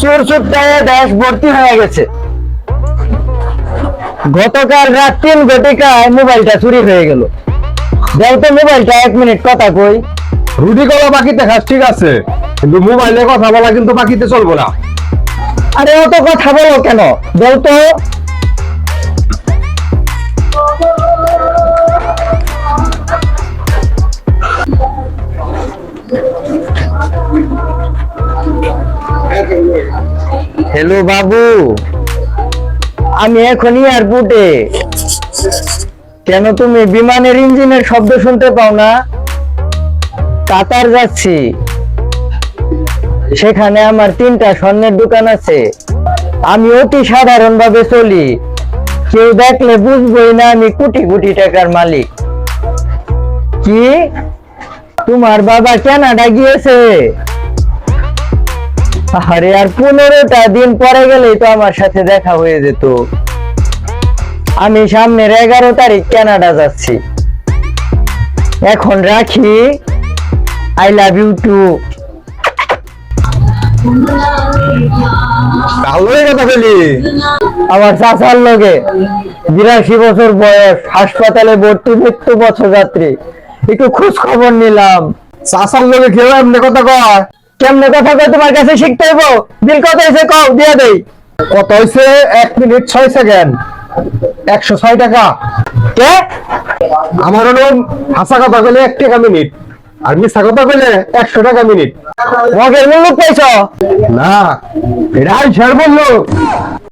চোর চুপটায় দেশ ভর্তি হয়ে গেছে। গতকাল রাত তিন ঘটিকায় মোবাইলটা চুরি হয়ে গেল। দেও তো মোবাইলটা এক মিনিট কথা কই। রুটি কলা বাকিতে খাস ঠিক আছে। কিন্তু মোবাইলে কথা বলা কিন্তু বাকিতে চলবো না। আরে অত কথা বলো কেন? দেও তো হ্যালো বাবু আমি এখন এয়ারপোর্টে কেন তুমি বিমানের ইঞ্জিনের শব্দ শুনতে পাও না? কাতার যাচ্ছি। সেখানে আমার তিনটা স্বর্ণের দোকান আছে। আমি অতি সাধারণ ভাবে চলি। কেউ দেখলে বুঝবই না আমি কোটি কোটি টাকার মালিক। কি? তোমার বাবা কানাডা গিয়েছে। আরে আর পনেরোটা দিন পরে গেলেই তো আমার সাথে দেখা হয়ে যেত। আমি সামনের এগারো তারিখ কানাডা যাচ্ছি। এখন রাখি। আই লাভ ইউ টু বলি। আমার চাচার লগে বিরাশি বছর বয়স হাসপাতালে ভর্তি মৃত্যু পথযাত্রী একটু খোঁজ খবর নিলাম। চাষার লোকে কেউ এমনি কথা কয়? কেমনে কথা কয় তোমার কাছে শিখতে হইব? দিল কত হয়েছে কও, দিয়া দেই। কত হয়েছে এক মিনিট ছয় সেকেন্ড একশো ছয় টাকা। কে? আমার হলো হাসা কথা বলে এক টাকা মিনিট, আর মিশা কথা বলে একশো টাকা মিনিট। মগের মূল্য পাইছ না এটাই শেয়ার বলল